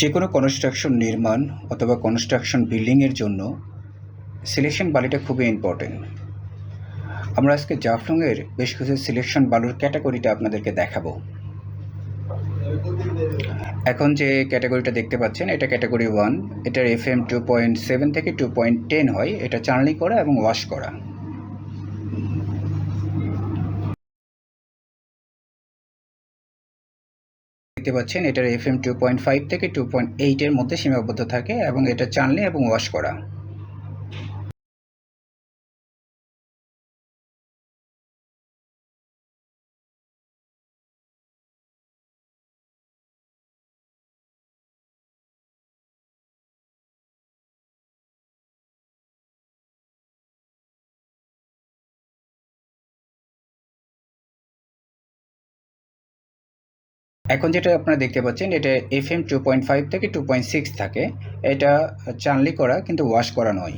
যে কোনো কনস্ট্রাকশন নির্মাণ অথবা কনস্ট্রাকশন বিল্ডিংয়ের জন্য সিলেকশন বালিটা খুবই ইম্পর্টেন্ট আমরা আজকে জাফলংয়ের বেশ কিছু সিলেকশন বালুর ক্যাটাগরিটা আপনাদেরকে দেখাবো। এখন যে ক্যাটাগরিটা দেখতে পাচ্ছেন, এটা ক্যাটাগরি ওয়ান এটার F M two point seven থেকে টু পয়েন্ট টেন হয়, এটা চার্নি করা এবং ওয়াশ করা। দেখতে পাচ্ছেন, এটার F M two point five থেকে টু পয়েন্ট এইটের মধ্যে সীমাবদ্ধ থাকে এবং এটা চানলে এবং ওয়াশ করা। এখন যেটা আপনারা দেখতে পাচ্ছেন, এটা F M two point five থেকে টু পয়েন্ট সিক্স থাকে। এটা চানলি করা, কিন্তু ওয়াশ করা নয়।